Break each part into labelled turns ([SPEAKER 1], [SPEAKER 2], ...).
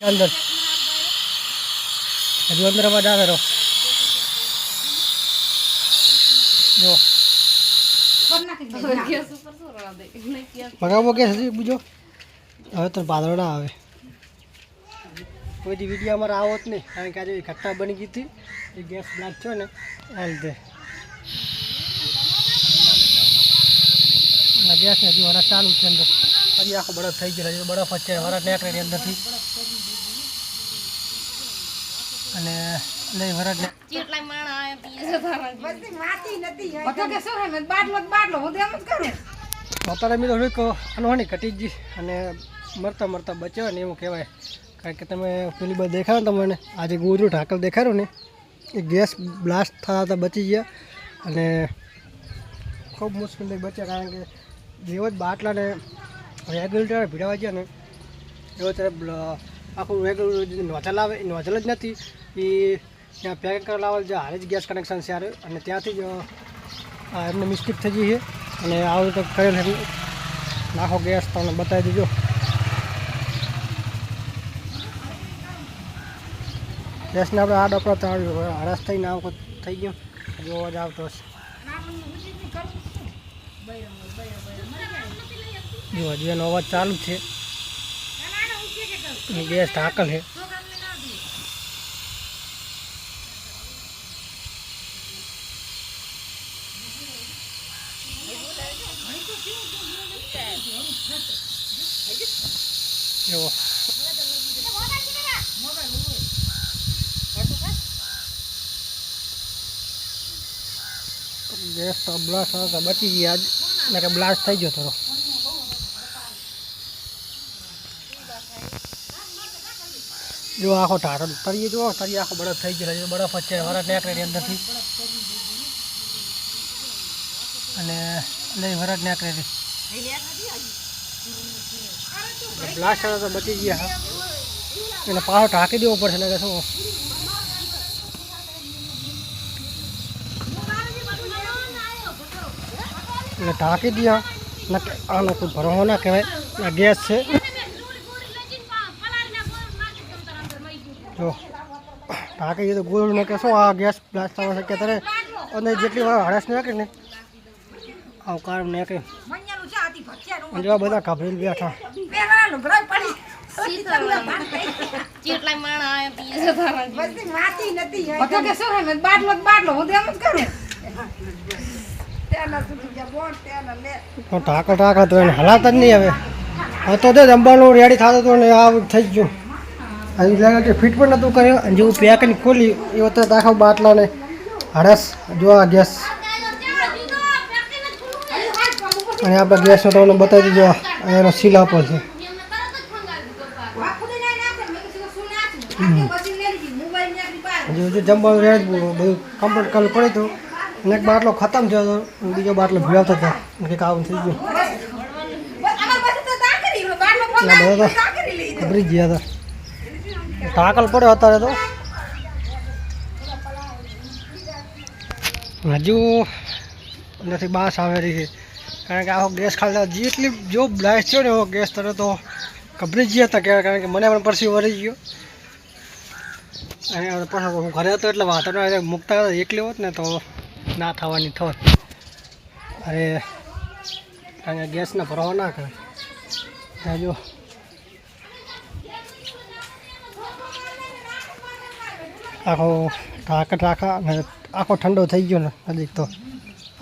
[SPEAKER 1] અંદર. હજુ અંદર અવાજ આવે રહો. જો. મગાવો કે હજી બીજો? હવે તો પાદરો ના આવે. કોઈ વીડિયો અમારે આવો જ નહીં, કારણ કે આજે ઘટના બની ગઈ હતી, એ ગેસ બ્લાસ્ટ થયો ને, આ લીધે. ગેસ ને હજી વરસ ચાલુ છે અંદર. હજી આખો બરફ થઈ ગયેલો છે બરફ જ છે વરસ નીકળે અંદરથી. અને નહીં વરસ ને.
[SPEAKER 2] કેટલાય માણા આયા પીએ છે તારા
[SPEAKER 3] બધી માટી નથી
[SPEAKER 4] કે શું હે મેં બાટલો બાટલો હું તો એમ જ કરું.
[SPEAKER 1] અત્યારે મેં તો થોડીક અનહોની ઘટી જ ગઈ અને મરતા મરતા બચ્યો ને એવું કહેવાય. કારણ કે તમે પેલી બાજુ દેખાડો તમને આજે ગોજરું ઢાકલ દેખાડ્યું ને એ ગેસ બ્લાસ્ટ થતા હતા બચી ગયા. અને ખૂબ મુશ્કેલથી બચ્યા કારણ કે જેવો જ બાટલાને રેગ્યુલેટર ભીડાવા ગયા ને એવો ત્યારે બ્લ- આખું જે નોઝલ આવે નોઝલ જ નથી. એ ત્યાં પેક કરવા લાવેલ જે હારે જ ગેસ કનેક્શન છે અને ત્યાંથી જ આ એમને મિસ્ટેક થઈ ગઈ છે. અને આવું રીતે કરેલ નાખો ગેસ તમને બતાવી દીજો. ગેસને આપણે આ ડપડા હવે હરાશ થઈને આવું કંઈક થઈ ગયું. હજુ અવાજ આવતો હશે. જો હજી એનો અવાજ ચાલુ જ છે. ગેસ ઢાકલ છે. જો ગેસ તો બ્લાસ્ટ બચી ગયા આજ. કે બ્લાસ્ટ થઈ ગયો થોડો. જો આખો ટાટો તરીએ જો તરી આખો બરફ થઈ ગયેલો છે. બરફ છે વરસ નીકળે એની અંદરથી. અને નહીં વરસ નીકળે બ્લાસ્ટ તો બચી ગયા. હા એને પાછો ઢાંકી દેવો પડશે ને શું? એટલે ઢાંકી નકે આનો કોઈ ભરવો ના કહેવાય. આ ગેસ છે. જો ઢાંકી તો ગોળ ને કે શું? આ ગેસ બ્લાસ્ટ થવા શકે ત્યારે અને જેટલી વાર હળસ નાખે ને આવું કારણ નાખે.
[SPEAKER 4] મણિયાનું છે આથી
[SPEAKER 1] જેવા બધા ગભરી બેઠા
[SPEAKER 4] હતા કે જ જ
[SPEAKER 1] ટાંકા ટાંકા તો એને હલાતા જ નહીં હવે. હવે તો દે જમવાનું રેડી થતું હતું ને આ થઈ ગયું. હજી લાગે કે ફિટ પણ નહોતું કર્યું. અને જેવું પેકને ખોલી એ વખતે આખા બાટલાને હળસ જો આ ગેસ. અને આપણે ગેસનો તમને બતાવી દીધો. એનો સીલ આપો છે હજી જમવાનું રહે બધું કમ્પ્લીટ કરવું પડે તો. અને એક બાટલો ખતમ થયો હતો બીજો બાટલો ભીડાવતો હતો કંઈક આવું થઈ ગયું. બધા તો જ ગયા હતા. ટાકલ પડ્યો અત્યારે તો. હજુ નથી બાસ આવેલી છે. કારણ કે આખો ગેસ ખાલી જેટલી જો બ્લાસ્ટ થયો ને એવો ગેસ તરત તો ગભરી જ હતા કે કારણ કે મને પણ પરસી વળી ગયો. અને પાછો હું ઘરે હતો એટલે વાતાવરણ મૂકતા એકલી હોત ને તો ના થવાની થોત. અરે, કારણ કે ગેસને ભરવા ના કરે. હજુ આખો ઢાકટ ઢાકા અને આખો ઠંડો થઈ ગયો ને નજીક તો.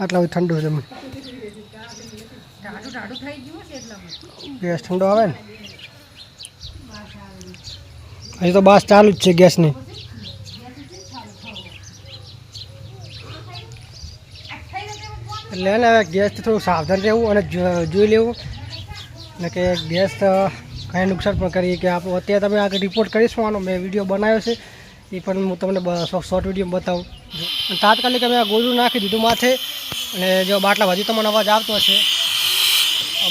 [SPEAKER 1] આટલા બધું ઠંડો જમીન ગેસ ઠંડો આવે ને? હજી તો બાસ ચાલુ જ છે ગેસની. એટલે ને હવે ગેસથી થોડું સાવધાન રહેવું અને જોઈ લેવું. ને કે ગેસ કંઈ નુકસાન પણ કરીએ કે આપણું અત્યારે તમે આગળ રિપોર્ટ કરીશું આનો. મેં વીડિયો બનાવ્યો છે. એ પણ હું તમને શોર્ટ વીડિયો બતાવું. અને તાત્કાલિક અમે આ ગોળું નાખી દીધું માથે અને જો બાટલા હજી તમને અવાજ આવતો હશે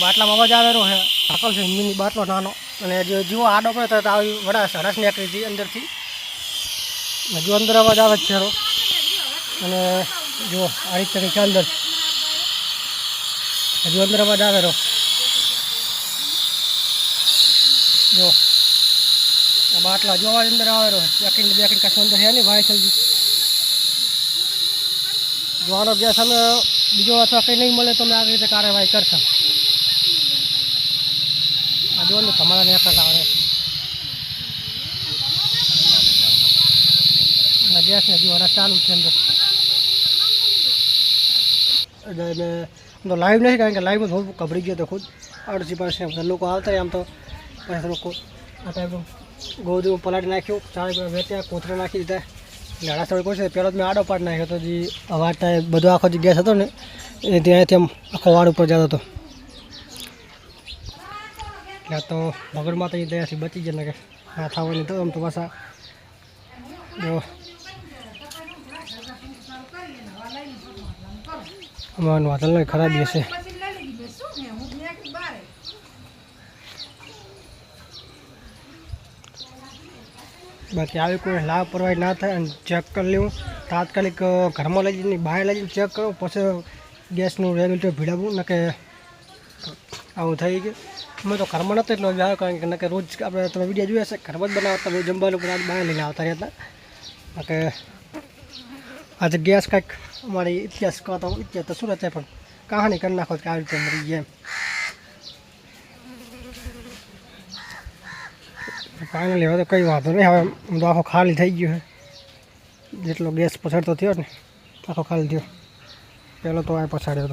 [SPEAKER 1] બાટલામાં અવાજ આવેલો છે. ઢાકલ છે મિની બાટલો નાનો. અને જો જુઓ આડો પડે તો આવી વડા સરસ નીકળી હતી અંદરથી. હજુ અંદર અવાજ આવે છે. અને જુઓ આ રીતે કંઈક છે અંદર. હજુ અંદર અવાજ આવે રહ્યો જો. બાટલા જોવા અંદર આવેલો બેકીને બેકીને કશું અંદર છે નહીં ભાઈ થઈ જોવાનો ગેસ અમે બીજો અથવા કંઈ નહીં મળે તો અમે આવી રીતે કાર્યવાહી કરશે. આ જો ને, તમારા નેકટ આવે. અને ગેસને વરસ ચાલુ છે અંદર. એટલે તો લાઈવ નથી, કારણ કે લાઈવમાં થોડું કબડી ગયો તો ખુદ. અડધી પાસે લોકો આવતા આમ તો. પછી લોકો આ ટાઈપનું ગોધું પલાટી નાખ્યું ચાળ વેચ્યા, કોથળે નાખી દીધા. આડા સ્થળે છે પહેલો જ મેં આડો પાડ નાખ્યો હતો, જે થાય, બધો આખો જે ગેસ હતો ને, એ ત્યાંથી આમ આખો વાડ ઉપર જતો હતો. એટલે આ તો એ ત્યાંથી બચી ગયા ને કે આ થવાની તો આમ તો પાછા, જો. અમારું નહીં ખરાબી હશે
[SPEAKER 3] પછી લઈ લીધી શું ને હું મેં બારે
[SPEAKER 1] બાકી આવી કોઈ લાપરવાહી ના થાય અને ચેક કરી લેવું. તાત્કાલિક ઘરમાં લઈ જઈને બહાર લઈ જઈને ચેક કરો, પછી ગેસનું રેગ્યુલેટર ભીડાવવું ન કે આવું થઈ ગયું. અમે તો ઘરમાં નહોતો એટલો આવ્યો કારણ કે ન કે રોજ આપણે તમે વીડિયો જોયા છે ઘરમાં જ બનાવતા રોજ જમવાનું પણ બહાર લઈને આવતા રહેતા. કે આજે ગેસ કાંઈક અમારી ઇતિહાસ કહો તો ઇતિહાસ તો શું રહે પણ કહાની કરી નાખો કે આવી રીતે મરી ગયા એમ ફાઇનલી હવે તો કંઈ વાંધો નહીં. હવે હું તો આખો ખાલી થઈ ગયો છે. જેટલો ગેસ પછાડતો થયો ને આખો ખાલી થયો. પહેલો તો આ પછાડ્યો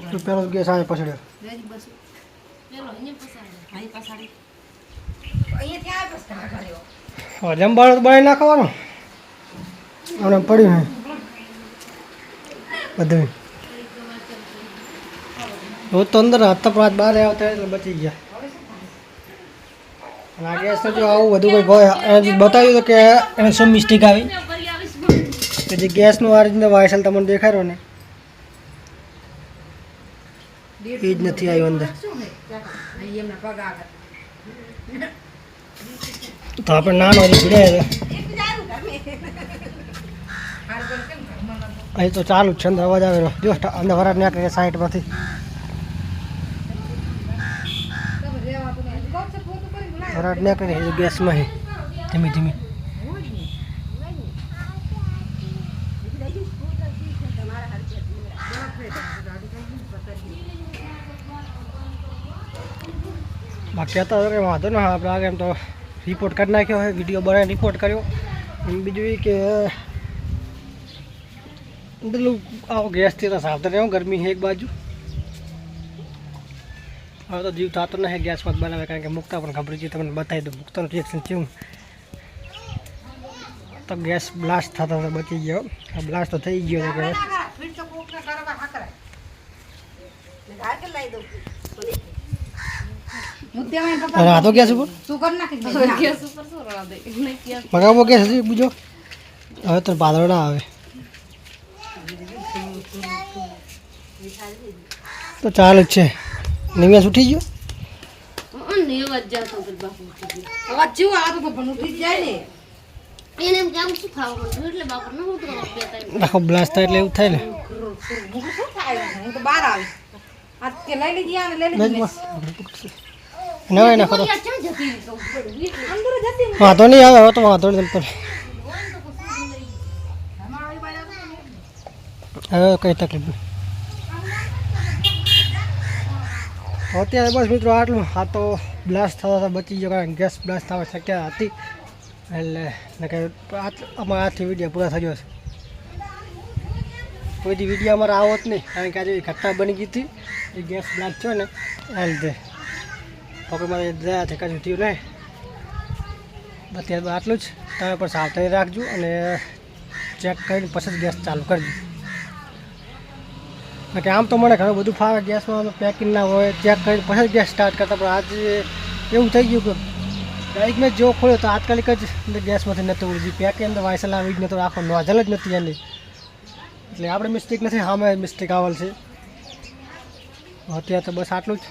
[SPEAKER 1] હતો પહેલો ગેસ આવે પછાડ્યો.
[SPEAKER 2] પેલો
[SPEAKER 1] જમવાનું તો બનાવી નાખવાનું. અને પડ્યું બધું. રોજ તો અંદર હાથ આજ બહાર આવતા એટલે બચી ગયા. અને આ ગેસ જો આવું બધું હોય બતાવ્યું તો કે એને શું મિસ્ટેક આવી? કે જે ગેસનું આ રીતના વાયસલ તમને દેખાડ્યો ને, એ જ નથી આવ્યું અંદર. તો આપણે નાનો ભીડ્યા? અહીં તો ચાલુ જ છે, અંદર અવાજ આવેલો. જો, અંદર વરાટ નીકળે સાઈડમાંથી
[SPEAKER 4] તમે રહેવાતું નહીં. હજી કોણ છે? પોતું કરીને
[SPEAKER 1] ના કરે ગેસમાં હે. ધીમી ધીમી. બાકી હતા કે વાંધો ના આપણે આગળ એમ તો રિપોર્ટ કરી નાખ્યો હોય વીડિયો બનાવીને રિપોર્ટ કર્યો. એમ બીજું એ કે, પેલું આવો ગેસથી તો સાવધાન રહેવું ગરમી છે એક બાજુ. હવે તો જીવ થતો નથી ગેસમાં જ બનાવે કારણ કે મૂકતા પણ ખબર છે તમને બતાવી દઉં મૂકતાનું રિએક્શન થયું તો ગેસ બ્લાસ્ટ થતો હતો બચી ગયો આ બ્લાસ્ટ તો થઈ ગયો હતો કે હવે.
[SPEAKER 4] ફીટ તો કોકને કરવા હાકરાય. મુદ્દામાં એના પપ્પા
[SPEAKER 1] હવે આ તો ગેસ ઉપર?
[SPEAKER 2] ગેસ
[SPEAKER 1] મગાવો ગેસ હજી બીજો હવે તો પાદળો ના આવે તો ચાલુ જ છે નિમેશ ઉઠી ગયો?
[SPEAKER 2] અને એવા જ જાતો કે બાપુ ઉઠી ગયો.
[SPEAKER 4] અવાજ જેવો આવે તો પણ ઉઠી જ જાય ને.
[SPEAKER 2] એને એમ કે આમ શું ખાવા માંડ્યું એટલે બાપર ને ઉતરો બે ત્રણ
[SPEAKER 1] આખો બ્લાસ્ટ થાય એટલે એવું થાય ને? નવાય
[SPEAKER 4] હું.
[SPEAKER 1] વાંધો નહીં આવે હવે તો વાંધો નહીં તમ હવે કઈ તકલીફ નહીં. અત્યારે બસ મિત્રો આટલું. આ તો બ્લાસ્ટ થતા હતા બચી ગયો કારણ ગેસ બ્લાસ્ટ થવા શક્યા હતી. એટલે ને કે અમારા આથી વીડિયો પૂરા થઈ ગયો છે. કોઈ વીડિયો અમારે આવો નહીં, કારણ કે આજે ઘટના બની ગઈ હતી. એ ગેસ બ્લાસ્ટ થયો ને, આ લીધે મારે છે, કશું થયું નહીં. અત્યારે આટલું જ. તમે પણ સાવધાની રાખજો અને ચેક કરીને પછી જ ગેસ ચાલુ કરજો. કે આમ તો મને ઘણું બધું ફાવે ગેસમાં પેકિંગ ના હોય ચેક કરીને પછી ગેસ સ્ટાર્ટ કરતા. પણ આજે એવું થઈ ગયું કે ડાયરેક્ટ મેં જો ખોલ્યો તો તાત્કાલિક જ ગેસમાંથી નહોતું ઉડ્યું. પેકિંગ અંદર વાયસલ આવી જ નહોતું આખો નોઝલ જ નથી એની. એટલે આપણે મિસ્ટેક નથી, સામે મિસ્ટેક આવેલ છે. અત્યારે તો બસ આટલું જ.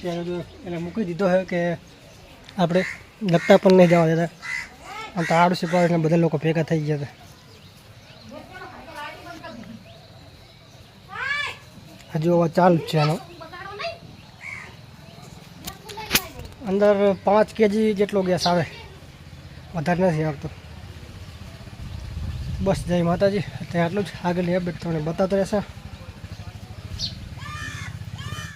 [SPEAKER 1] ત્યારે એને મૂકી દીધો છે કે આપણે લગતા પણ નહીં જવા દેતા. આમ તો આડોશી પાડોશના બધા લોકો ભેગા થઈ ગયા હતા હજુ હવા ચાલુ છે એનો અંદર પાંચ કેજી જેટલો ગેસ આવે. વધારે નથી આવતો. બસ જય માતાજી. અત્યારે આટલું જ. આગળની અપડેટ તમને બતાતો રહેશે.